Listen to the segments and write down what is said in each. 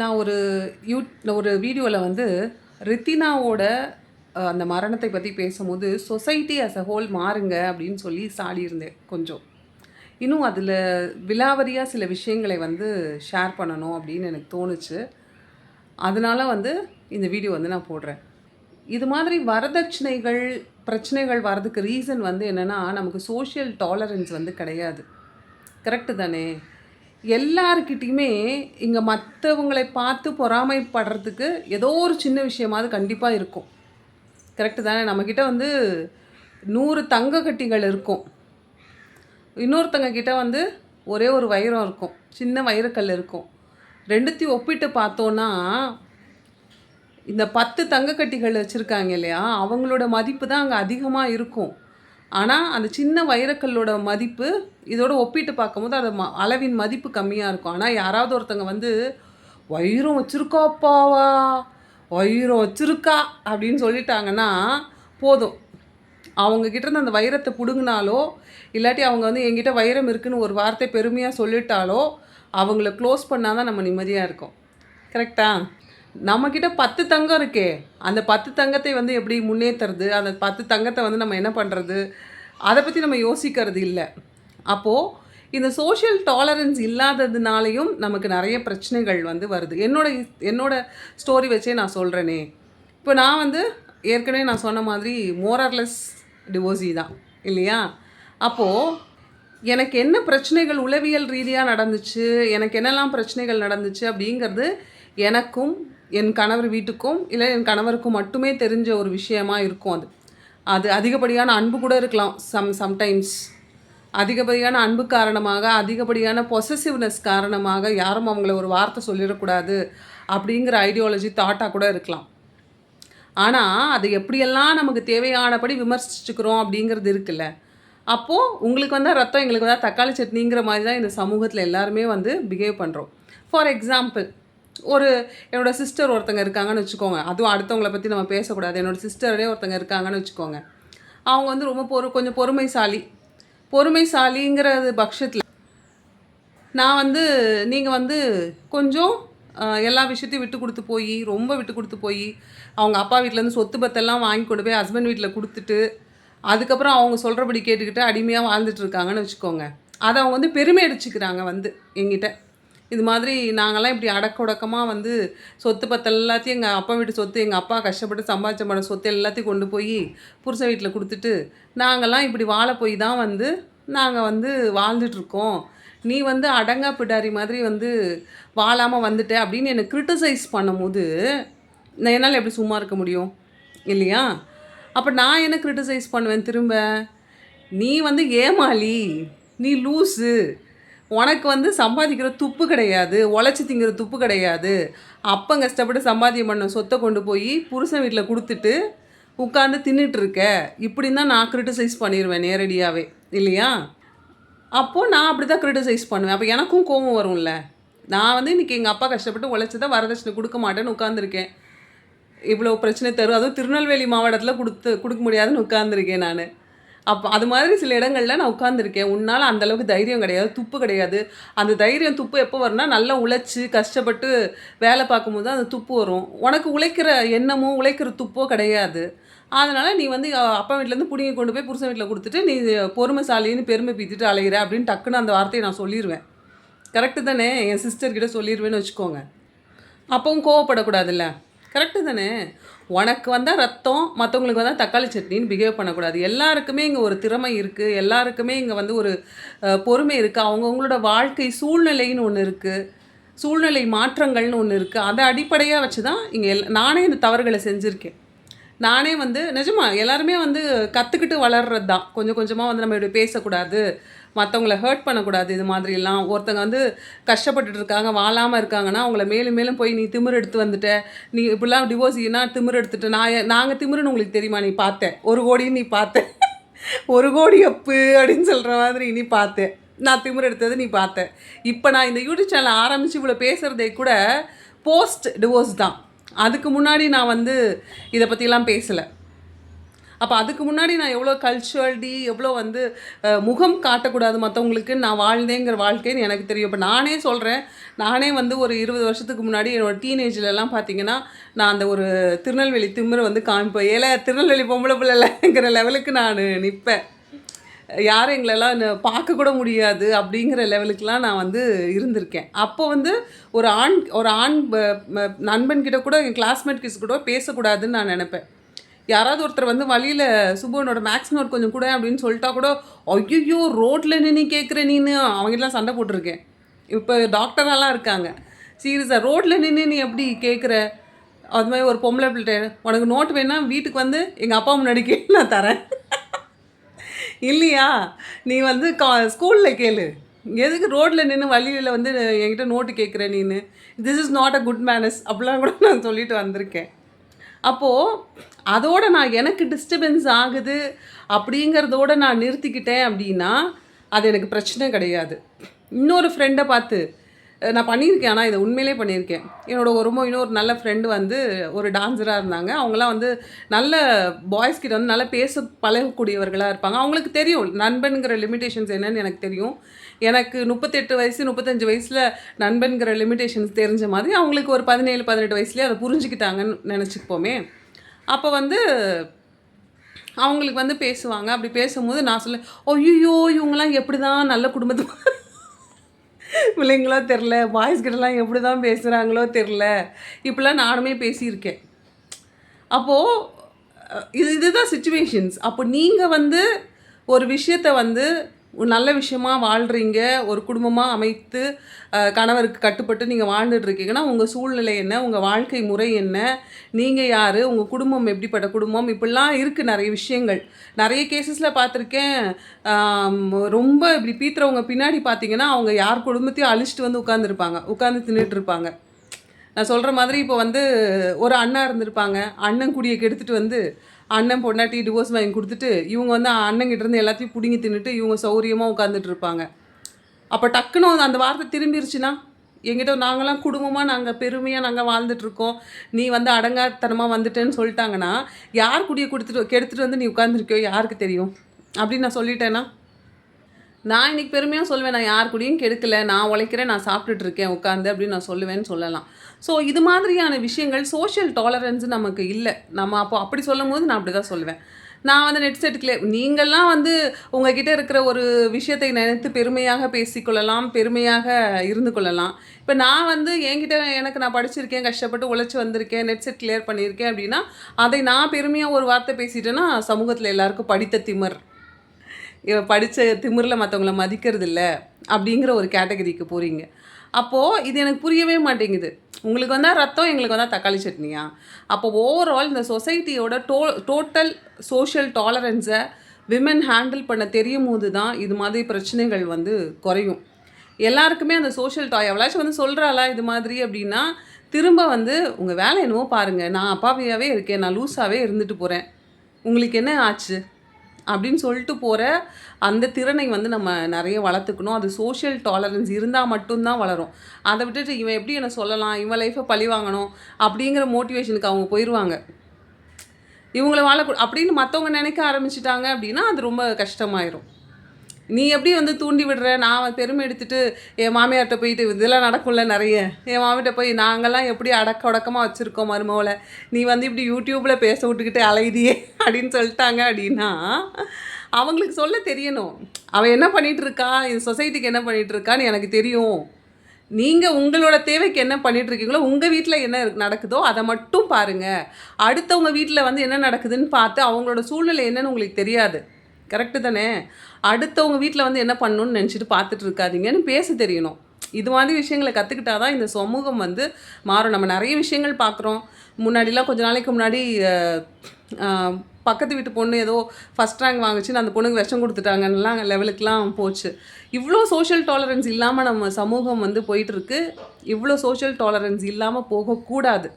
நான் ஒரு யூ ஒரு வீடியோவில் வந்து ரித்தினாவோட அந்த மரணத்தை பற்றி பேசும்போது சொசைட்டி அஸ் அ ஹோல் மாறுங்க அப்படின்னு சொல்லி சாடியிருந்தேன் கொஞ்சம். இன்னும் அதில் விலாவரியாக சில விஷயங்களை வந்து ஷேர் பண்ணணும் அப்படின்னு எனக்கு தோணுச்சு. அதனால வந்து இந்த வீடியோ வந்து நான் போடுறேன். இது மாதிரி வரதட்சணைகள் பிரச்சனைகள் வர்றதுக்கு ரீசன் வந்து என்னென்னா நமக்கு சோஷியல் டாலரன்ஸ் வந்து கிடையாது. கரெக்டு தானே? எல்லாருக்கிட்டேயுமே இங்கே மற்றவங்களை பார்த்து பொறாமைப்படுறதுக்கு ஏதோ ஒரு சின்ன விஷயமாவது கண்டிப்பாக இருக்கும். கரெக்டு தானே? நம்மக்கிட்ட வந்து நூறு தங்க கட்டிகள் இருக்கும். இன்னொருத்தங்க கிட்ட வந்து ஒரே ஒரு வைரம் இருக்கும். சின்ன வைரக்கல் இருக்கும். ரெண்டுத்தையும் ஒப்பிட்டு பார்த்தோன்னா இந்த பத்து தங்கக்கட்டிகள் வச்சுருக்காங்க இல்லையா? அவங்களோட மதிப்பு தான் அங்கே அதிகமாக இருக்கும். ஆனால் அந்த சின்ன வைரக்கல்லோட மதிப்பு இதோட ஒப்பிட்டு பார்க்கும்போது அது ம அளவின் மதிப்பு கம்மியாக இருக்கும். ஆனால் யாராவது ஒருத்தங்க வந்து வைரம் வச்சுருக்காப்பாவா வைரம் வச்சுருக்கா? அப்படின்னு சொல்லிட்டாங்கன்னா போதும். அவங்கக்கிட்ட இருந்து அந்த வைரத்தை பிடுங்கினாலோ இல்லாட்டி அவங்க வந்து எங்கிட்ட வைரம் இருக்குன்னு ஒரு வார்த்தை பெருமையாக சொல்லிட்டாலோ அவங்கள க்ளோஸ் பண்ணால் தான் நம்ம நிம்மதியாக இருக்கும். கரெக்டா? நம்மக்கிட்ட பத்து தங்கம் இருக்கே. அந்த பத்து தங்கத்தை வந்து எப்படி முன்னேற்றுறது அந்த பத்து தங்கத்தை வந்து நம்ம என்ன பண்ணுறது அதை பற்றி நம்ம யோசிக்கிறது இல்லை. அப்போது இந்த சோஷியல் டாலரன்ஸ் இல்லாததுனாலையும் நமக்கு நிறைய பிரச்சனைகள் வந்து வருது. என்னோட என்னோட ஸ்டோரி வச்சே நான் சொல்கிறேனே இப்போ நான் வந்து ஏற்கனவே நான் சொன்ன மாதிரி மோரர்லெஸ் டிவோர்ஸி தான். இல்லையா? அப்போது எனக்கு என்ன பிரச்சனைகள் உளவியல் ரீதியாக நடந்துச்சு? எனக்கு என்னெல்லாம் பிரச்சனைகள் நடந்துச்சு அப்படிங்கிறது எனக்கும் என் கணவர் வீட்டுக்கும் இல்லை என் கணவருக்கும் மட்டுமே தெரிஞ்ச ஒரு விஷயமா இருக்கும் அது. அது அதிகப்படியான அன்பு கூட இருக்கலாம் சம் சம்டைம்ஸ் அதிகப்படியான அன்பு காரணமாக அதிகப்படியான பொசசிவ்னஸ் காரணமாக யாரும் அவங்கள ஒரு வார்த்தை சொல்லிடக்கூடாது அப்படிங்கிற ஐடியாலஜி தாட்டாக கூட இருக்கலாம். ஆனால் அது எப்படியெல்லாம் நமக்கு தேவையானபடி விமர்சிச்சுக்கிறோம் அப்படிங்கிறது இருக்குல்ல. அப்போது உங்களுக்கு வந்தால் ரத்தம் எங்களுக்கு வந்தால் தக்காளி சட்னிங்கிற மாதிரி தான் இந்த சமூகத்தில் எல்லாருமே வந்து பிஹேவ் பண்ணுறோம் ஃபார் எக்ஸாம்பிள் ஒரு என்னோட சிஸ்டர் ஒருத்தங்க இருக்காங்கன்னு வச்சுக்கோங்க. அதுவும் அடுத்தவங்கள பற்றி நம்ம பேசக்கூடாது. என்னோட சிஸ்டரே ஒருத்தங்க இருக்காங்கன்னு வச்சுக்கோங்க. அவங்க வந்து ரொம்ப பொறு கொஞ்சம் பொறுமைசாலி. பொறுமைசாலிங்கிறது பட்சத்தில் நான் வந்து நீங்கள் வந்து கொஞ்சம் எல்லா விஷயத்தையும் விட்டு கொடுத்து போய் ரொம்ப விட்டு கொடுத்து போய் அவங்க அப்பா வீட்டிலேருந்து சொத்து பத்தெல்லாம் வாங்கி கொண்டு போய் ஹஸ்பண்ட் வீட்டில் கொடுத்துட்டு அதுக்கப்புறம் அவங்க சொல்கிறபடி கேட்டுக்கிட்டு அடிமையாக வாழ்ந்துட்டு இருக்காங்கன்னு வச்சுக்கோங்க. அதை அவங்க வந்து பெருமை அடிச்சுக்கிறாங்க வந்து எங்கிட்ட இது மாதிரி நாங்கள்லாம் இப்படி அடக்க உடக்கமாக வந்து சொத்து பத்து எல்லாத்தையும் எங்கள் அப்பா வீட்டு சொத்து எங்கள் அப்பா கஷ்டப்பட்டு சம்பாதிச்ச பண்ண சொத்து எல்லாத்தையும் கொண்டு போய் புருஷன் வீட்டில் கொடுத்துட்டு நாங்கள்லாம் இப்படி வாழ போய் தான் வந்து நாங்கள் வந்து வாழ்ந்துட்டுருக்கோம் நீ வந்து அடங்கா பிடாரி மாதிரி வந்து வாழாமல் வந்துட்ட அப்படின்னு என்னை கிரிட்டிசைஸ் பண்ணும்போது நான் என்னால் எப்படி சும்மா இருக்க முடியும்? இல்லையா? அப்போ நான் என்ன கிரிட்டிசைஸ் பண்ணுவேன் திரும்ப? நீ வந்து ஏமாளி நீ லூஸு உனக்கு வந்து சம்பாதிக்கிற துப்பு கிடையாது உழைச்சி திங்கிற துப்பு கிடையாது. அப்போ கஷ்டப்பட்டு சம்பாத்தியம் பண்ண சொத்தை கொண்டு போய் புருஷன் வீட்டில் கொடுத்துட்டு உட்காந்து தின்னுட்டு இருக்க. இப்படின்னு தான் நான் கிரிட்டிசைஸ் பண்ணிடுவேன் நேரடியாகவே இல்லையா? அப்போது நான் அப்படி தான் கிரிட்டிசைஸ் பண்ணுவேன். அப்போ எனக்கும் கோபம் வரும்ல. நான் வந்து இன்றைக்கி எங்கள் அப்பா கஷ்டப்பட்டு உழைச்சி தான் வரதட்சணை கொடுக்க மாட்டேன்னு உட்காந்துருக்கேன் இவ்வளோ பிரச்சனை தரும். அதுவும் திருநெல்வேலி மாவட்டத்தில் கொடுத்து கொடுக்க முடியாதுன்னு உட்காந்துருக்கேன் நான். அப்போ அது மாதிரி சில இடங்களில் நான் உட்காந்துருக்கேன் உன்னால் அந்த அளவுக்கு தைரியம் கிடையாது துப்பு கிடையாது. அந்த தைரியம் துப்பு எப்போ வரும்னா நல்லா உழைச்சி கஷ்டப்பட்டு வேலை பார்க்கும்போது அந்த துப்பு வரும். உனக்கு உழைக்கிற எண்ணமோ உழைக்கிற துப்போ கிடையாது. அதனால் நீ வந்து அப்பா வீட்டிலேருந்து பிடிங்கி கொண்டு போய் புருஷன் வீட்டில் கொடுத்துட்டு நீ பொறுமைசாலின்னு பெருமை பீத்திட்டு அலைகிற அப்படின்னு டக்குன்னு அந்த வார்த்தையை நான் சொல்லிடுவேன் கரெக்டு தானே? என் சிஸ்டர்கிட்ட சொல்லிடுவேன்னு வச்சுக்கோங்க. அப்பவும் கோவப்படக்கூடாதுல்ல. கரெக்டு தானே? உனக்கு வந்தால் ரத்தம் மற்றவங்களுக்கு வந்தால் தக்காளி சட்னின்னு பிஹேவ் பண்ணக்கூடாது. எல்லாருக்குமே இங்கே ஒரு திறமை இருக்குது எல்லாருக்குமே இங்கே வந்து ஒரு பொறுமை இருக்குது அவங்கவுங்களோட வாழ்க்கை சூழ்நிலைன்னு ஒன்று இருக்குது சூழ்நிலை மாற்றங்கள்னு ஒன்று இருக்குது அதை அடிப்படையாக வச்சு தான் இங்கே எல் நானே இந்த தவறுகளை செஞ்சுருக்கேன். நானே வந்து நிஜமா எல்லாருமே வந்து கற்றுக்கிட்டு வளர்றது தான் கொஞ்சம் கொஞ்சமாக வந்து நம்ம இப்படி பேசக்கூடாது. மற்றவங்கள ஹர்ட் பண்ணக்கூடாது இது மாதிரிலாம். ஒருத்தங்க வந்து கஷ்டப்பட்டுட்டு இருக்காங்க வாழாமல் இருக்காங்கன்னா அவங்கள மேலும் மேலும் போய் நீ திமிரு எடுத்து வந்துட்ட. நீ இப்படிலாம் டிவோர்ஸினா திமிரு எடுத்துட்டு. நான் நாங்கள் திமிருன்னு உங்களுக்கு தெரியுமா? நீ பார்த்தேன் ஒரு கோடின்னு நீ பார்த்த. ஒரு கோடி அப்பு அப்படின்னு சொல்கிற மாதிரி நீ பார்த்தேன் நான் திமிரு எடுத்தது நீ பார்த்தேன் இப்போ நான் இந்த யூடியூப் சேனல் ஆரம்பித்து இவ்வளோ பேசுகிறதே கூட போஸ்ட் டிவோர்ஸ் தான். அதுக்கு முன்னாடி நான் வந்து இதை பற்றிலாம் பேசலை. அப்போ அதுக்கு முன்னாடி நான் எவ்வளோ கல்ச்சுரல்டி எவ்வளோ வந்து முகம் காட்டக்கூடாது மற்றவங்களுக்கு நான் வாழ்ந்தேங்கிற வாழ்க்கைன்னு எனக்கு தெரியும். இப்போ நானே சொல்கிறேன் நானே வந்து ஒரு இருபது வருஷத்துக்கு முன்னாடி என்னோட டீனேஜ்லலாம் பார்த்தீங்கன்னா நான் அந்த ஒரு திருநெல்வேலி திமிரை வந்து காமிப்பேன் ஏல திருநெல்வேலி பொம்பளை பிள்ளைங்கிற லெவலுக்கு நான் நிற்பேன் யாரும் எங்களெல்லாம் பார்க்க கூட முடியாது அப்படிங்கிற லெவலுக்குலாம் நான் வந்து இருந்திருக்கேன். அப்போ வந்து ஒரு ஆண் ஒரு ஆண் நண்பன்கிட்ட கூட என் கிளாஸ்மேட் கிஸ் கூட பேசக்கூடாதுன்னு நான் நினப்பேன். யாராவது ஒருத்தர் வந்து வழியில் சுபுவனோட மேக்ஸ் நோட் கொஞ்சம் கூட அப்படின்னு சொல்லிட்டா கூட ஐயோ ரோட்டில் நின்று கேட்குற நீன்னு அவங்ககிட்டலாம் சண்டை போட்டிருக்கேன். இப்போ டாக்டரெல்லாம் இருக்காங்க. சீரியஸாக ரோட்டில் நின்று நீ எப்படி கேட்குற அது மாதிரி ஒரு பொம்பளை பிள்ளை உனக்கு நோட் வேணா வீட்டுக்கு வந்து எங்கள் அப்பா முன்னாடி கேட்டு நான் தரேன். இல்லையா? நீ வந்து கா ஸ்கூலில் கேளு. எதுக்கு ரோட்டில் நின்று வழியில் வந்து என்கிட்ட நோட்டு கேட்குற நீனு? This is not a good manners அப்படிலாம் கூட நான் சொல்லிட்டு வந்திருக்கேன். அப்போது அதோட நான் எனக்கு டிஸ்டர்பன்ஸ் ஆகுது அப்படிங்கிறதோட நான் நிறுத்திக்கிட்டேன் அப்படின்னா அது எனக்கு பிரச்சனை கிடையாது. இன்னொரு ஃப்ரெண்டை பார்த்து நான் பண்ணியிருக்கேன் ஆனால் இதை உண்மையிலே பண்ணியிருக்கேன். என்னோட ஒரு இன்னொரு நல்ல ஃப்ரெண்டு வந்து ஒரு டான்ஸராக இருந்தாங்க. அவங்களாம் வந்து நல்ல பாய்ஸ் கிட்ட வந்து நல்லா பேச பழகக்கூடியவர்களாக இருப்பாங்க. அவங்களுக்கு தெரியும் நண்பனுங்கிற லிமிடேஷன்ஸ் என்னன்னு எனக்கு தெரியும். எனக்கு முப்பத்தெட்டு வயசு முப்பத்தஞ்சு வயசில் நண்பன்கிற லிமிடேஷன்ஸ் தெரிஞ்ச மாதிரி அவங்களுக்கு ஒரு பதினேழு பதினெட்டு வயசுலேயே அதை புரிஞ்சுக்கிட்டாங்கன்னு நினச்சிப்போமே அப்போ வந்து அவங்களுக்கு வந்து பேசுவாங்க. அப்படி பேசும்போது நான் சொல்ல ஐயோ இவங்கெல்லாம் எப்படி தான் நல்ல குடும்பத்து பிள்ளைங்களோ தெரில பாய்ஸ் கிட்டலாம் எப்படி தான் பேசுகிறாங்களோ தெரில இப்படிலாம் நானுமே பேசியிருக்கேன். அப்போது இது இதுதான் சுச்சுவேஷன்ஸ் அப்போ நீங்கள் வந்து ஒரு விஷயத்தை வந்து நல்ல விஷயமா வாழ்கிறீங்க ஒரு குடும்பமாக அமைத்து கணவருக்கு கட்டுப்பட்டு நீங்கள் வாழ்ந்துட்டுருக்கீங்கன்னா உங்கள் சூழ்நிலை என்ன? உங்கள் வாழ்க்கை முறை என்ன? நீங்கள் யார்? உங்கள் குடும்பம் எப்படிப்பட்ட குடும்பம்? இப்படிலாம் இருக்குது நிறைய விஷயங்கள். நிறைய கேசஸில் பார்த்துருக்கேன். ரொம்ப இப்படி பீத்துறவங்க பின்னாடி பார்த்தீங்கன்னா அவங்க யார் குடும்பத்தையும் அழிச்சிட்டு வந்து உட்காந்துருப்பாங்க உட்காந்து தின்னுட்டு இருப்பாங்க. நான் சொல்கிற மாதிரி இப்போ வந்து ஒரு அண்ணா இருந்திருப்பாங்க. அண்ணன் குடியை கெடுத்துட்டு வந்து அண்ணன் பொண்டாட்டி டிவோர்ஸ் வாங்கி கொடுத்துட்டு இவங்க வந்து அண்ணங்கிட்ட இருந்து எல்லாத்தையும் பிடுங்கி தின்னுட்டு இவங்க சௌரியமாக உட்காந்துட்டு இருப்பாங்க. அப்போ டக்குன்னு அந்த வார்த்தை திரும்பிருச்சுன்னா எங்கிட்ட நாங்களாம் குடும்பமாக நாங்கள் பெருமையாக நாங்கள் வாழ்ந்துட்டுருக்கோம் நீ வந்து அடங்காத்தனமாக வந்துட்டேன்னு சொல்லிட்டாங்கன்னா யார் குடியை கொடுத்துட்டு கெடுத்துட்டு வந்து நீ உட்காந்துருக்கியோ யாருக்கு தெரியும்? அப்படின்னு நான் சொல்லிட்டேன்னா நான் இன்றைக்கி பெருமையாக சொல்லுவேன் நான் யார் கூடயும் கெடுக்கல நான் உழைக்கிறேன் நான் சாப்பிட்டுட்டு இருக்கேன் உட்காந்து அப்படின்னு நான் சொல்லுவேன்னு சொல்லலாம். ஸோ இது மாதிரியான விஷயங்கள் சோஷியல் டாலரன்ஸ் நமக்கு இல்லை. நம்ம அப்போ அப்படி சொல்லும் போது நான் அப்படி தான் சொல்லுவேன். நான் வந்து நெட் செட்டுக்குள்ளே நீங்கள்லாம் வந்து உங்ககிட்ட இருக்கிற ஒரு விஷயத்தை நினைத்து பெருமையாக பேசிக்கொள்ளலாம் பெருமையாக இருந்து கொள்ளலாம். இப்போ நான் வந்து என்கிட்ட எனக்கு நான் படிச்சிருக்கேன் கஷ்டப்பட்டு உழைச்சி வந்திருக்கேன் நெட் செட் கிளியர் பண்ணியிருக்கேன் அப்படின்னா அதை நான் பெருமையாக ஒரு வார்த்தை பேசிட்டேன்னா சமூகத்தில் எல்லாருக்கும் படித்த திமர். படித்த திமிரில் மற்றவங்கள மதிக்கிறது இல்லை அப்படிங்கிற ஒரு கேட்டகரிக்கு போகிறீங்க அப்போது இது எனக்கு புரியவே மாட்டேங்குது. உங்களுக்கு வந்தால் ரத்தம் எங்களுக்கு வந்தால் தக்காளி சட்னியா? அப்போ ஓவரால் இந்த சொசைட்டியோட டோ டோட்டல் சோஷியல் டாலரன்ஸை விமன் ஹேண்டில் பண்ண தெரியும் போது தான் இது மாதிரி பிரச்சனைகள் வந்து குறையும். எல்லாருக்குமே அந்த சோஷியல் டாய் எவ்வளாச்சும் வந்து சொல்கிறாளா இது மாதிரி அப்படின்னா திரும்ப வந்து உங்கள் வேலை என்னவோ பாருங்கள் நான் அப்பாவியாகவே இருக்கேன் நான் லூஸாகவே இருந்துட்டு போகிறேன் உங்களுக்கு என்ன ஆச்சு? அப்படின்னு சொல்லிட்டு போகிற அந்த திறனை வந்து நம்ம நிறைய வளர்த்துக்கணும். அது சோஷியல் டாலரன்ஸ் இருந்தால் மட்டும்தான் வளரும். அதை விட்டுட்டு இவன் எப்படி என்ன சொல்லலாம்? இவன் லைஃப்பை பழி வாங்கணும் அப்படிங்கிற மோட்டிவேஷனுக்கு அவங்க போயிடுவாங்க இவங்களை வாழக்கூட அப்படின்னு மற்றவங்க நினைக்க ஆரம்பிச்சிட்டாங்க அப்படின்னா அது ரொம்ப கஷ்டமாயிரும். நீ எப்படி வந்து தூண்டி விடுற? நான் பெருமை எடுத்துகிட்டு என் மாமியார்கிட்ட போயிட்டு இதெல்லாம் நடக்கும்ல நிறைய. என் மாமியார்ட்ட போய் நாங்கள்லாம் எப்படி அடக்க உடக்கமாக வச்சுருக்கோம் மருமகளை? நீ வந்து இப்படி யூடியூப்பில் பேச விட்டுக்கிட்டு அலைதியே அப்படின்னு சொல்லிட்டாங்க அப்படின்னா அவங்களுக்கு சொல்ல தெரியணும். அவன் என்ன பண்ணிகிட்டு இருக்கா? இந்த சொசைட்டிக்கு என்ன பண்ணிகிட்டு இருக்கான்னு எனக்கு தெரியும். நீங்கள் உங்களோட தேவைக்கு என்ன பண்ணிட்டு இருக்கீங்களோ உங்கள் வீட்டில் என்ன நடக்குதோ அதை மட்டும் பாருங்கள் அடுத்தவங்க வீட்டில் வந்து என்ன நடக்குதுன்னு பார்த்து அவங்களோட சூழ்நிலை என்னன்னு உங்களுக்கு தெரியாது. கரெக்டு தானே? அடுத்தவங்க வீட்டில் வந்து என்ன பண்ணணும்னு நினச்சிட்டு பார்த்துட்டு இருக்காதீங்கன்னு பேச தெரியணும். இது மாதிரி விஷயங்களை கற்றுக்கிட்டா தான் இந்த சமூகம் வந்து மாறும். நம்ம நிறைய விஷயங்கள் பார்க்குறோம். முன்னாடிலாம் கொஞ்ச நாளைக்கு முன்னாடி பக்கத்து வீட்டு பொண்ணு ஏதோ ஃபஸ்ட் ரேங்க் வாங்குச்சுன்னு அந்த பொண்ணுக்கு விஷம் கொடுத்துட்டாங்கலாம் லெவலுக்குலாம் போச்சு. இவ்வளோ சோஷியல் டாலரன்ஸ் இல்லாமல் நம்ம சமூகம் வந்து போயிட்டுருக்கு இவ்வளோ சோஷியல் டாலரன்ஸ் இல்லாமல் போகக்கூடாது.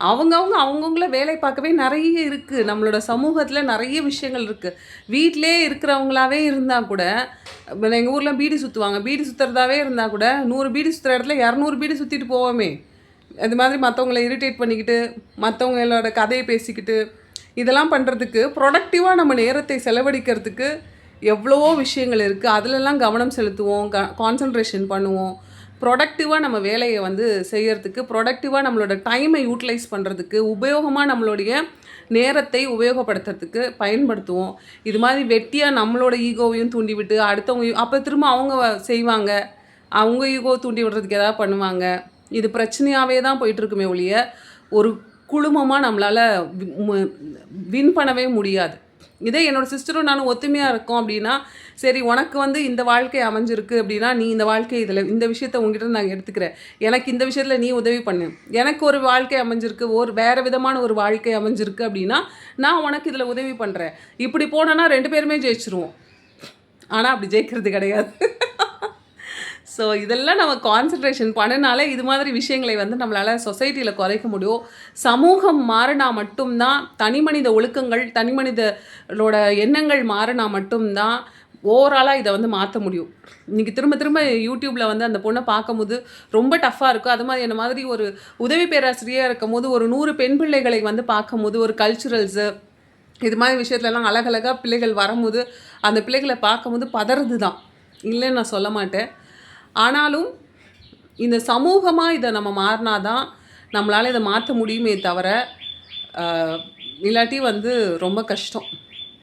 அவங்கவுங்க அவங்கவுங்கள வேலை பார்க்கவே நிறைய இருக்குது நம்மளோட சமூகத்தில் நிறைய விஷயங்கள் இருக்குது வீட்டிலே இருக்கிறவங்களாவே இருந்தால் கூட எங்கள் ஊரில் பீடி சுற்றுவாங்க பீடி சுற்றுறதாவே இருந்தால் கூட நூறு பீடி சுற்றுற இடத்துல இரநூறு பீடி சுற்றிட்டு போவோமே. அது மாதிரி மற்றவங்கள இரிட்டேட் பண்ணிக்கிட்டு மற்றவங்களோட கதையை பேசிக்கிட்டு இதெல்லாம் பண்ணுறதுக்கு ப்ரொடக்டிவாக நம்ம நேரத்தை செலவழிக்கிறதுக்கு எவ்வளவோ விஷயங்கள் இருக்குது அதிலெல்லாம் கவனம் செலுத்துவோம் க கான்சன்ட்ரேஷன் பண்ணுவோம். ப்ரொடக்டிவாக நம்ம வேலையை வந்து செய்கிறதுக்கு ப்ரொடக்டிவாக நம்மளோட டைமை யூட்டிலைஸ் பண்ணுறதுக்கு உபயோகமாக நம்மளுடைய நேரத்தை உபயோகப்படுத்துறதுக்கு பயன்படுத்துவோம். இது மாதிரி வெட்டியாக நம்மளோட ஈகோவையும் தூண்டிவிட்டு அடுத்தவங்க அப்போ திரும்ப அவங்க செய்வாங்க. அவங்க ஈகோ தூண்டி விடுறதுக்கு ஏதாவது பண்ணுவாங்க. இது பிரச்சனையாகவே தான் போயிட்டுருக்குமே ஒழிய ஒரு குழுமமாக நம்மளால் வின் பண்ணவே முடியாது. இதே என்னோடய சிஸ்டரும் நானும் ஒத்துமையாக இருக்கோம் அப்படின்னா சரி உனக்கு வந்து இந்த வாழ்க்கை அமைஞ்சிருக்கு அப்படின்னா நீ இந்த வாழ்க்கை இதில் இந்த விஷயத்த உங்ககிட்ட நான் எடுத்துக்கிறேன். எனக்கு இந்த விஷயத்தில் நீ உதவி பண்ணு. எனக்கு ஒரு வாழ்க்கை அமைஞ்சிருக்கு ஒரு வேறு விதமான ஒரு வாழ்க்கை அமைஞ்சிருக்கு அப்படின்னா நான் உனக்கு இதில் உதவி பண்ணுறேன் இப்படி போனோன்னா ரெண்டு பேருமே ஜெயிச்சிருவோம். ஆனால் அப்படி ஜெயிக்கிறது கிடையாது. ஸோ இதெல்லாம் நம்ம கான்சன்ட்ரேஷன் பண்ணனால இது மாதிரி விஷயங்களை வந்து நம்மளால் சொசைட்டியில் குறைக்க முடியும். சமூகம் மாறினா மட்டும்தான் தனி மனித ஒழுக்கங்கள் தனிமனிதனோட எண்ணங்கள் மாறினா மட்டும்தான் ஓவராலாக இதை வந்து மாற்ற முடியும். இன்றைக்கி திரும்ப திரும்ப யூடியூப்பில் வந்து அந்த பொண்ணை பார்க்கும்போது ரொம்ப டஃப்பாக இருக்கும் அது மாதிரி என்ன மாதிரி ஒரு உதவி பேராசிரியராக இருக்கும் போது ஒரு நூறு பெண் பிள்ளைகளை வந்து பார்க்கும்போது ஒரு கல்ச்சுரல்ஸு இது மாதிரி விஷயத்துலலாம் அழகழகாக பிள்ளைகள் வரும்போது அந்த பிள்ளைகளை பார்க்கும்போது பதறது தான் இல்லைன்னு நான் சொல்ல மாட்டேன். ஆனாலும் இந்த சமூகமாக இதை நம்ம மாறினா தான் நம்மளால் இதை மாற்ற முடியுமே தவிர இல்லாட்டி வந்து ரொம்ப கஷ்டம்.